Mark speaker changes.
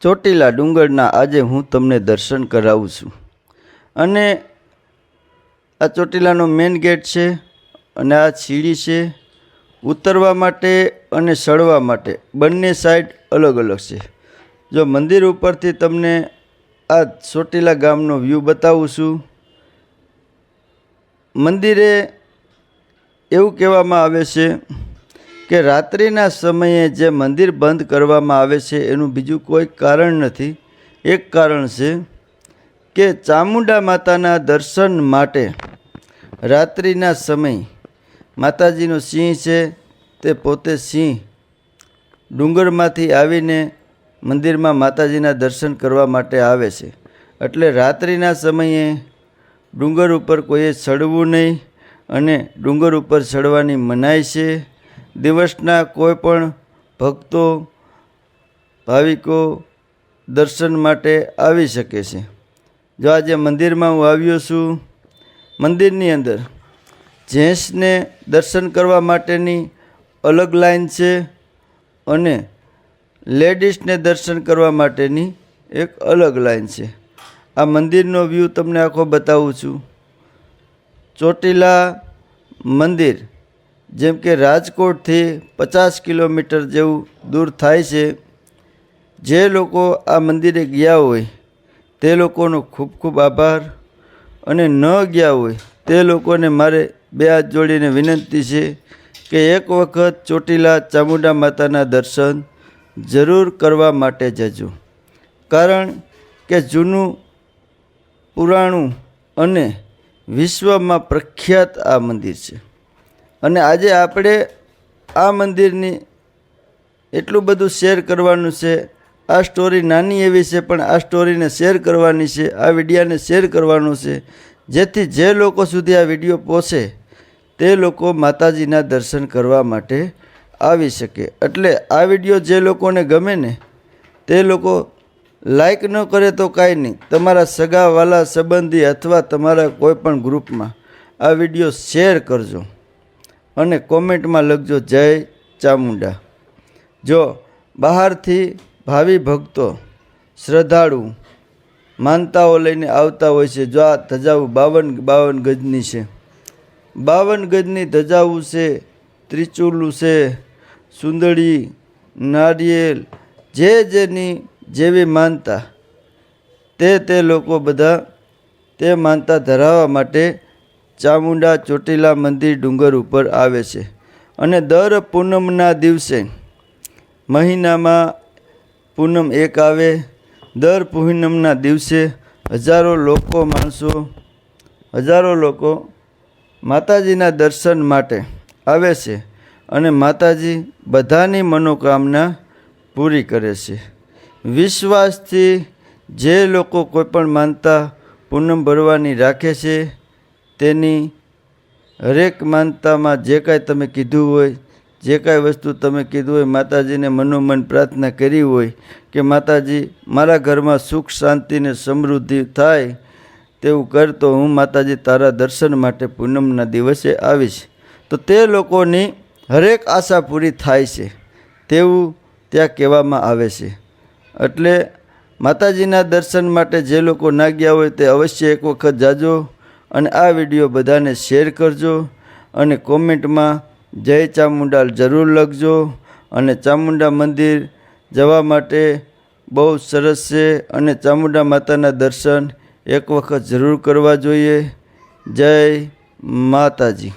Speaker 1: ચોટીલા ડુંગરના આજે હું તમને દર્શન કરાવું છું. અને આ ચોટીલાનો મેઇન ગેટ છે, અને આ સીડી છે, ઉતરવા માટે અને ચડવા માટે. બંને સાઈડ અલગ અલગ છે. જો મંદિર ઉપરથી તમને આ ચોટીલા ગામનો વ્યૂ બતાવું છું. મંદિરે એવું કહેવામાં આવે છે કે રાત્રિના સમયે જે મંદિર બંધ કરવામાં આવે છે એનું બીજું કોઈ કારણ નથી. એક કારણ છે કે ચામુંડા માતાના દર્શન માટે રાત્રિના સમય માતાજીનો સિંહ છે તે પોતે સિંહ ડુંગરમાંથી આવીને મંદિરમાં માતાજીના દર્શન કરવા માટે આવે છે. એટલે રાત્રિના સમયે ડુંગર ઉપર કોઈએ ચડવું નહીં અને ડુંગર ઉપર ચડવાની મનાઈ છે. દિવસના કોઈ પણ ભક્તો, ભાવિકો દર્શન માટે આવી શકે છે. જો આજે મંદિરમાં હું આવ્યો છું, મંદિરની અંદર જેન્ટ્સને દર્શન કરવા માટેની અલગ લાઈન છે અને લેડીઝને દર્શન કરવા માટેની એક અલગ લાઈન છે. આ મંદિરનો વ્યૂ તમને આખો બતાવું છું. ચોટીલા મંદિર જેમ કે રાજકોટથી પચાસ કિલોમીટર જેવું દૂર થાય છે, જે લોકો આ મંદિરે ગયા હોય, તે લોકોનો ખૂબ ખૂબ આભાર. અને ન ગયા હોય, તે લોકોને મારે બે હાથ જોડીને વિનંતી છે કે એક વખત ચોટીલા ચામુંડા માતાના દર્શન જરૂર કરવા માટે જજો. કારણ કે જૂનું પુરાણું અને વિશ્વમાં પ્રખ્યાત આ મંદિર છે. અને આજે આપણે આ મંદિરની એટલું બધું શેર કરવાનું છે. આ સ્ટોરી નાની એવી છે, પણ આ સ્ટોરીને શેર કરવાની છે, આ વિડીયાને શેર કરવાનું છે. જેથી જે લોકો સુધી આ વીડિયો પહોંચે, તે લોકો માતાજીના દર્શન કરવા માટે આવી શકે. એટલે આ વીડિયો જે લોકોને ગમે ને, તે લોકો લાઈક ન કરે તો કાંઈ નહીં. તમારા સગાવાલા, સંબંધી અથવા તમારા કોઈ પણ ગ્રુપમાં આ વીડિયો શેર કરજો. અને કોમેન્ટમાં લખજો જય ચામુંડા. જો બહારથી ભાવિ ભક્તો શ્રદ્ધાળુ માનતાઓ લઈને આવતા હોય છે, જો આ ધજાઓ બાવન બાવન ગજની છે. બાવન ગજની ધજાવું છે, ત્રિચુલું છે સુંદડી નારિયેલ, જે જેની જેવી માનતા, તે તે લોકો બધા તે માનતા ધરાવવા માટે ચામુંડા ચોટીલા મંદિર ડુંગર ઉપર આવે છે અને દર પૂનમના દિવસે મહિનામાં પૂનમ એક આવે. દર પૂનમના દિવસે હજારો લોકો માણસો, હજારો લોકો માતાજીના દર્શન માટે આવે છે અને માતાજી બધાની મનોકામના પૂરી કરે છે. વિશ્વાસથી જે લોકો કોઈ પણ માનતા પૂનમ ભરવાની રાખે છે તેની હરેક માનતામાં જે કાંઈ તમે કીધું હોય, જે કાંઈ વસ્તુ તમે કીધું હોય, માતાજીને મનોમન પ્રાર્થના કરી હોય કે માતાજી, મારા ઘરમાં સુખ શાંતિને સમૃદ્ધિ થાય તેવું કરતો હું માતાજી તારા દર્શન માટે પૂનમના દિવસે આવીશ. તો તે લોકોની હરેક આશા પૂરી થાય છે. તેવું ત્યાં કહેવામાં આવે છે. એટલે માતાજીના દર્શન માટે જે લોકો ના ગયા હોય તે અવશ્ય એક વખત જાજો. અને આ વીડિયો બધાને શેર કરજો અને કોમેન્ટમાં જય ચામુંડા જરૂર લખજો અને ચામુંડા મંદિર જવા માટે બહુ સરસ છે અને ચામુંડા માતાના દર્શન એક વખત જરૂર કરવા જોઈએ. જય માતાજી.